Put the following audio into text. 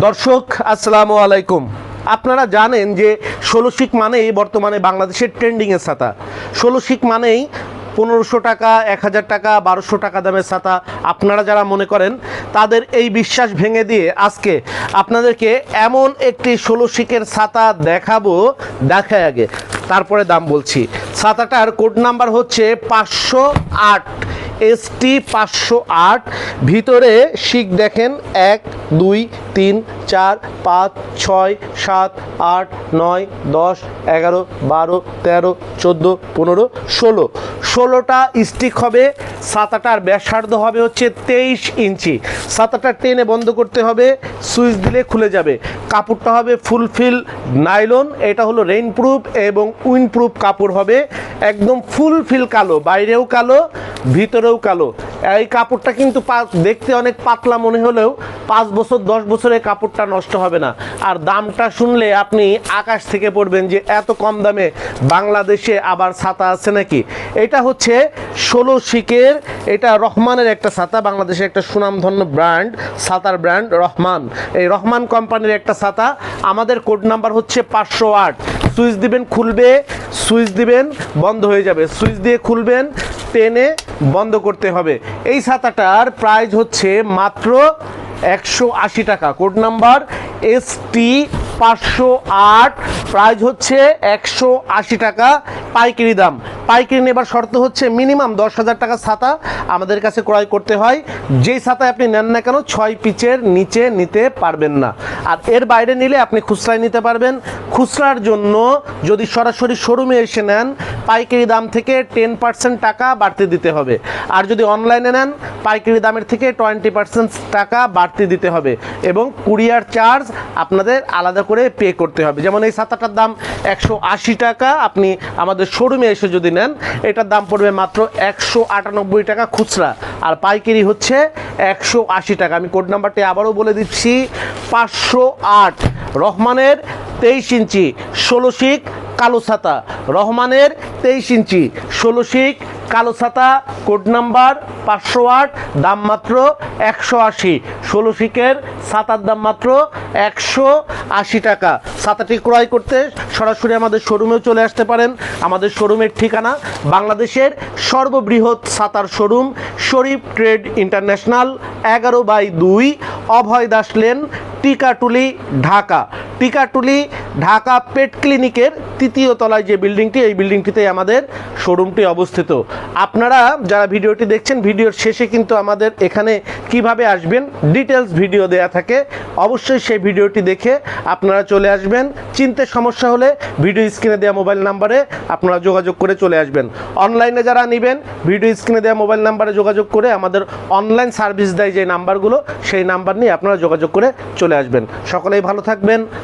দর্শক, আসসালামু আলাইকুম। আপনারা জানেন যে ষোলো শিক মানেই বর্তমানে বাংলাদেশের ট্রেন্ডিংয়ের ছাতা। ষোলো শিক মানেই পনেরোশো টাকা, এক হাজার টাকা, বারোশো টাকা দামের ছাতা। আপনারা যারা মনে করেন, তাদের এই বিশ্বাস ভেঙে দিয়ে আজকে আপনাদেরকে এমন একটি ষোলো শিকের ছাতা দেখাবো, দেখায় আগে। তারপরে দাম বলছি। ছাতাটার কোড নাম্বার হচ্ছে পাঁচশো আট। এসটি পাঁচশো আট। ভিতরে শিখ দেখেন, এক, দুই, তিন, চার, পাঁচ, ছয়, সাত, আট, নয়, দশ, এগারো, বারো, তেরো, চোদ্দ, পনেরো, ষোলো। ষোলোটা স্টিক হবে, সাতাটার ব্যাসার্ধ হবে হচ্ছে তেইশ ইঞ্চি। সাতাটা টেনে বন্ধ করতে হবে, সুইচ দিলে খুলে যাবে। কাপড়টা হবে ফুলফিল নাইলন, এটা হলো রেইনপ্রুফ এবং উইনপ্রুফ কাপড় হবে। একদম ফুলফিল কালো, বাইরেও কালো ভিতরেও কালো। এই কাপড়টা কিন্তু দেখতে অনেক পাতলা মনে হলেও পাঁচ বছর, দশ বছরে কাপড়টা নষ্ট হবে না। আর দামটা শুনলে আপনি আকাশ থেকে পড়বেন যে এত কম দামে বাংলাদেশে আবার ছাতা আছে নাকি? এটা হচ্ছে ষোলো শিকের, এটা রহমানের একটা ছাতা, বাংলাদেশের একটা সুনামধন্য ব্র্যান্ড, ছাতার ব্র্যান্ড রহমান। এই রহমান কোম্পানির একটা ছাতা, আমাদের কোড নাম্বার হচ্ছে পাঁচশো আট। সুইচ দিবেন খুলবে, সুইচ দিবেন, বন্ধ হয়ে যাবে। সুইচ দিয়ে খুলবেন, টেনে বন্ধ করতে হবে। এই ছাতাটার প্রাইস হচ্ছে মাত্র একশো আশি টাকা। কোড নাম্বার এস টি পাঁচশো আট প্রাইস হচ্ছে একশো আশি টাকা। পাইকারি দাম। পাইকারি নেবার শর্ত হচ্ছে মিনিমাম দশ হাজার টাকা ছাতা আমাদের কাছে ক্রয় করতে হয়। যেই ছাতায় আপনি নেন না কেন ছয় পিচের নিচে নিতে পারবেন না। আর এর বাইরে নিলে আপনি খুচরায় নিতে পারবেন। খুচরার জন্য যদি সরাসরি শোরুমে এসে নেন, পাইকারি দাম থেকে টেন পার্সেন্ট টাকা বাড়তি দিতে হবে। আর যদি অনলাইনে নেন, পাইকারি দামের থেকে টোয়েন্টি পার্সেন্ট টাকা বাড়তি দিতে হবে। এবং কুরিয়ার চার্জ আপনাদের আলাদা করে পে করতে হবে। যেমন এই ছাতাটার দাম একশো আশি টাকা, আপনি আমাদের শোরুমে এসে যদি নেন, এটার দাম পড়বে মাত্র একশো আটানব্বই টাকা খুচরা। আর পাইকারি হচ্ছে একশো আশি টাকা। আমি কোড নাম্বারটি আবারও বলে দিচ্ছি, পাঁচশো আট। রহমানের তেইশ ইঞ্চি, ষোলো শিক কালো ছাতা। রহমানের তেইশ ইঞ্চি, ষোলো শিক কালো ছাতা, কোড নাম্বার পাঁচশো আট, দাম মাত্র একশো আশি। ষোলো শিকের ছাতার দাম মাত্র একশো আশি টাকা। ছাতাটি ক্রয় করতে সরাসরি আমাদের শোরুমেও চলে আসতে পারেন। আমাদের শোরুমের ঠিকানা বাংলাদেশের সর্ববৃহৎ ছাতার শোরুম শরীফ ট্রেড ইন্টারন্যাশনাল, এগারো বাই দুই, অভয় দাস লেন, টিকাটুলি, ঢাকা। টিকাটুলি ঢাকা পেট ক্লিনিকের তৃতীয় তলায় যে বিল্ডিংটি, এই বিল্ডিংটিতে আমাদের শোরুমটি অবস্থিত। আপনারা যারা ভিডিওটি দেখছেন, ভিডিওর শেষে কিন্তু আমাদের এখানে কীভাবে আসবেন ডিটেলস ভিডিও দেয়া থাকে। অবশ্যই সেই ভিডিওটি দেখে আপনারা চলে আসবেন। চিনতে সমস্যা হলে ভিডিও স্ক্রিনে দেওয়া মোবাইল নাম্বারে আপনারা যোগাযোগ করে চলে আসবেন। অনলাইনে যারা নেবেন, ভিডিও স্ক্রিনে দেওয়া মোবাইল নাম্বারে যোগাযোগ করে আমাদের অনলাইন সার্ভিস দেয় যে নাম্বারগুলো, সেই নাম্বার নিয়ে আপনারা যোগাযোগ করে চলে আসবেন। সকলেই ভালো থাকবেন।